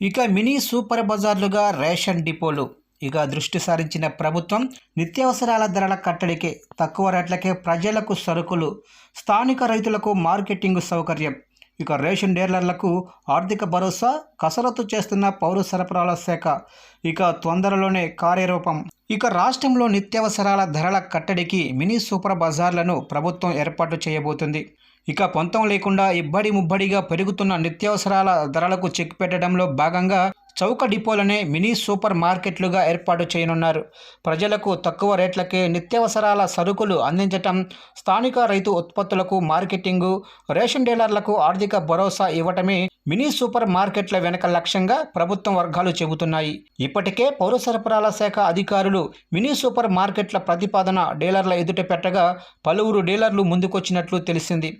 ఇక mini super బజార్లుగా ration డిపోలు. ఇక దృష్టి సారించిన ప్రభుత్వం నిత్యావసరాల ధరల కట్టడికి తక్కువ రేట్లకే ప్రజలకు సరుకులు స్థానిక రైతులకు మార్కెటింగ్ సౌకర్యం. ఇక రేషన్ డీలర్లకు ఆర్థిక భరోసా కసరత్తు చేస్తున్న పౌర సరఫరాల శాఖ. ఇక తొందరలోనే కార్యరూపం. ఇక రాష్ట్రంలో నిత్యావసరాల ధరల కట్టడికి మినీ సూపర్ బజార్లను ప్రభుత్వం ఏర్పాటు చేయబోతుంది. ఇక పొంతం లేకుండా ఇబ్బడి ముబ్బడిగా పెరుగుతున్న నిత్యావసరాల ధరలకు చెక్ పెట్టడంలో భాగంగా చౌక డిపోలనే మినీ సూపర్ మార్కెట్లుగా ఏర్పాటు చేయనున్నారు. ప్రజలకు తక్కువ రేట్లకే నిత్యావసరాల సరుకులు అందించటం స్థానిక రైతు ఉత్పత్తులకు మార్కెటింగు రేషన్ డీలర్లకు ఆర్థిక భరోసా ఇవ్వటమే మినీ సూపర్ మార్కెట్ల వెనక లక్ష్యంగా ప్రభుత్వం వర్గాలు చెబుతున్నాయి. ఇప్పటికే పౌర సరఫరాల శాఖ అధికారులు మినీ సూపర్ మార్కెట్ల ప్రతిపాదన డీలర్ల ఎదుట పెట్టగా పలువురు డీలర్లు ముందుకొచ్చినట్లు తెలిసింది.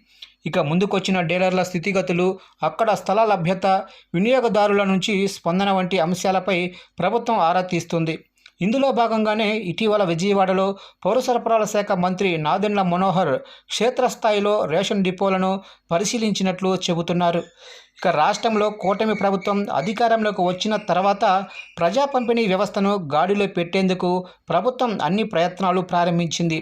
ఇక ముందుకొచ్చిన డీలర్ల స్థితిగతులు అక్కడ స్థల లభ్యత వినియోగదారుల నుంచి స్పందన వంటి అంశాలపై ప్రభుత్వం ఆరా తీస్తుంది. ఇందులో భాగంగానే ఇటీవల విజయవాడలో పౌర సరఫరాల శాఖ మంత్రి నాదెండ్ల మనోహర్ క్షేత్రస్థాయిలో రేషన్ డిపోలను పరిశీలించినట్లు చెబుతున్నారు. ఇక రాష్ట్రంలో కూటమి ప్రభుత్వం అధికారంలోకి వచ్చిన తర్వాత ప్రజా పంపిణీ వ్యవస్థను గాడిలో పెట్టేందుకు ప్రభుత్వం అన్ని ప్రయత్నాలు ప్రారంభించింది.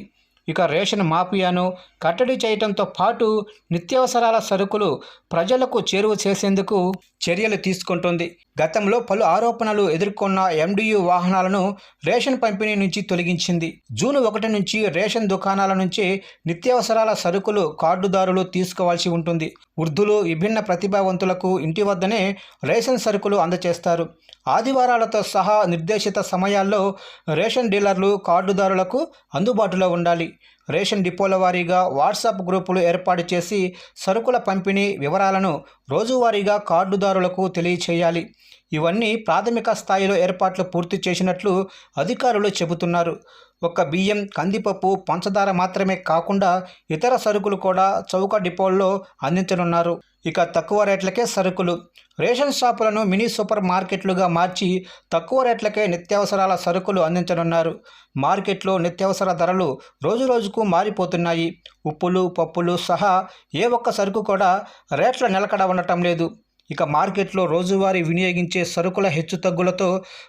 ఇక రేషన్ మాఫియాను కట్టడి చేయడంతో పాటు నిత్యావసరాల సరుకులు ప్రజలకు చేరువ చేసేందుకు చర్యలు తీసుకుంటుంది. గతంలో పలు ఆరోపణలు ఎదుర్కొన్న ఎండియు వాహనాలను రేషన్ పంపిణీ నుంచి తొలగించింది. జూన్ ఒకటి నుంచి రేషన్ దుకాణాల నుంచి నిత్యావసరాల సరుకులు కార్డుదారులు తీసుకోవాల్సి ఉంటుంది. వృద్ధులు విభిన్న ప్రతిభావంతులకు ఇంటి వద్దనే రేషన్ సరుకులు అందజేస్తారు ఆదివారాలతో సహా నిర్దేశిత సమయాల్లో రేషన్ డీలర్లు కార్డుదారులకు అందుబాటులో ఉండాలి. రేషన్ డిపోల వారీగా వాట్సాప్ గ్రూపులు ఏర్పాటు చేసి సరుకుల పంపిణీ వివరాలను రోజువారీగా కార్డుదారులకు తెలియచేయాలి. ఇవన్నీ ప్రాథమిక స్థాయిలో ఏర్పాట్లు పూర్తి చేసినట్లు అధికారులు చెబుతున్నారు. ఒక్క బియ్యం కందిపప్పు పంచదార మాత్రమే కాకుండా ఇతర సరుకులు కూడా చౌక డిపోల్లో అందించనున్నారు. ఇక తక్కువ రేట్లకే సరుకులు. రేషన్ షాపులను మినీ సూపర్ మార్కెట్లుగా మార్చి తక్కువ రేట్లకే నిత్యావసరాల సరుకులు అందించనున్నారు. మార్కెట్లో నిత్యావసర ధరలు రోజురోజుకు మారిపోతున్నాయి. ఉప్పులు పప్పులు సహా ఏ ఒక్క సరుకు కూడా రేట్ల నిలకడ ఉండటం లేదు. ఇక మార్కెట్లో రోజువారీ వినియోగించే సరుకుల హెచ్చుతగ్గులతో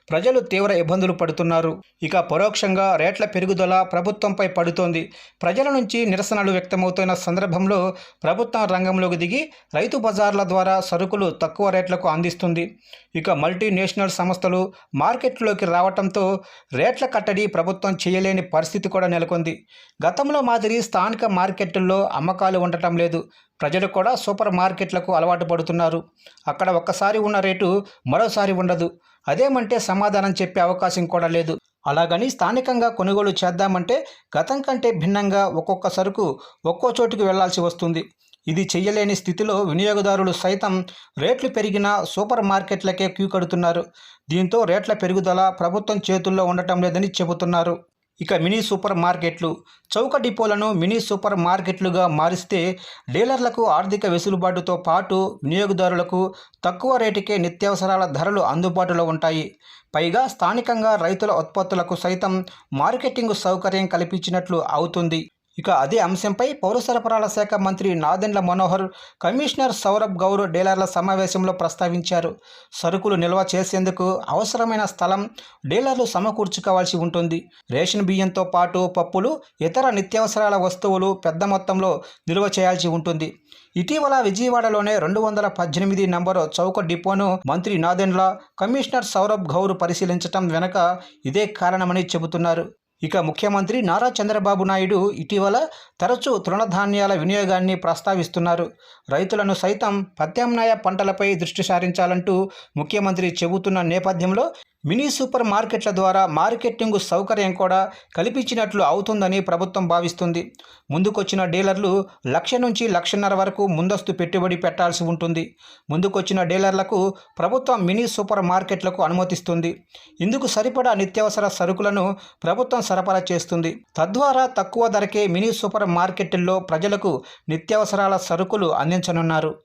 ప్రజలు తీవ్ర ఇబ్బందులు పడుతున్నారు. ఇక పరోక్షంగా రేట్ల పెరుగుదల ప్రభుత్వంపై పడుతోంది. ప్రజల నుంచి నిరసనలు వ్యక్తమవుతున్న సందర్భంలో ప్రభుత్వం రంగంలోకి దిగి రైతు బజార్ల ద్వారా సరుకులు తక్కువ రేట్లకు అందిస్తుంది. ఇక మల్టీనేషనల్ సంస్థలు మార్కెట్లోకి రావడంతో రేట్ల కట్టడి ప్రభుత్వం చేయలేని పరిస్థితి కూడా నెలకొంది. గతంలో మాదిరి స్థానిక మార్కెట్లలో అమ్మకాలు ఉండటం లేదు. ప్రజలు కూడా సూపర్ మార్కెట్లకు అలవాటు పడుతున్నారు. అక్కడ ఒక్కసారి ఉన్న రేటు మరోసారి ఉండదు. అదేమంటే సమాధానం చెప్పే అవకాశం కూడా లేదు. అలాగని స్థానికంగా కొనుగోలు చేద్దామంటే గతం కంటే భిన్నంగా ఒక్కొక్క సరుకు ఒక్కో చోటుకు వెళ్ళాల్సి వస్తుంది. ఇది చెయ్యలేని స్థితిలో వినియోగదారులు సైతం రేట్లు పెరిగినా సూపర్ మార్కెట్లకే క్యూ కడుతున్నారు. దీంతో రేట్ల పెరుగుదల ప్రభుత్వం చేతుల్లో ఉండటం లేదని చెబుతున్నారు. ఇక మినీ సూపర్ మార్కెట్లు. చౌక డిపోలను మినీ సూపర్ మార్కెట్లుగా మారిస్తే డీలర్లకు ఆర్థిక వెసులుబాటుతో పాటు వినియోగదారులకు తక్కువ రేటుకే నిత్యావసరాల ధరలు అందుబాటులో ఉంటాయి. పైగా స్థానికంగా రైతుల ఉత్పత్తులకు సైతం మార్కెటింగ్ సౌకర్యం కల్పించినట్లు అవుతుంది. ఇక అదే అంశంపై పౌర సరఫరాల శాఖ మంత్రి నాదెండ్ల మనోహర్ కమిషనర్ సౌరభ్ గౌర్ డీలర్ల సమావేశంలో ప్రస్తావించారు. సరుకులు నిల్వ చేసేందుకు అవసరమైన స్థలం డీలర్లు సమకూర్చుకోవాల్సి ఉంటుంది. రేషన్ బియ్యంతో పాటు పప్పులు ఇతర నిత్యావసరాల వస్తువులు పెద్ద మొత్తంలో నిల్వ చేయాల్సి ఉంటుంది. ఇటీవల విజయవాడలోనే రెండు వందల పద్దెనిమిది నంబరు చౌక డిపోను మంత్రి నాదెండ్ల కమిషనర్ సౌరభ్ గౌర్ పరిశీలించటం వెనక ఇదే కారణమని చెబుతున్నారు. ఇక ముఖ్యమంత్రి నారా చంద్రబాబు నాయుడు ఇటీవల తరచూ తృణధాన్యాల వినియోగాన్ని ప్రస్తావిస్తున్నారు. రైతులను సైతం ప్రత్యామ్నాయ పంటలపై దృష్టి సారించాలంటూ ముఖ్యమంత్రి చెబుతున్న నేపథ్యంలో మినీ సూపర్ మార్కెట్ల ద్వారా మార్కెటింగ్ సౌకర్యం కూడా కల్పించినట్లు అవుతుందని ప్రభుత్వం భావిస్తుంది. ముందుకొచ్చిన డీలర్లు లక్ష నుంచి లక్షన్నర వరకు ముందస్తు పెట్టుబడి పెట్టాల్సి ఉంటుంది. ముందుకొచ్చిన డీలర్లకు ప్రభుత్వం మినీ సూపర్ మార్కెట్లకు అనుమతిస్తుంది. ఇందుకు సరిపడా నిత్యావసర సరుకులను ప్రభుత్వం సరఫరా చేస్తుంది. తద్వారా తక్కువ ధరకే మినీ సూపర్ మార్కెట్ల్లో ప్రజలకు నిత్యావసరాల సరుకులు అందించనున్నారు.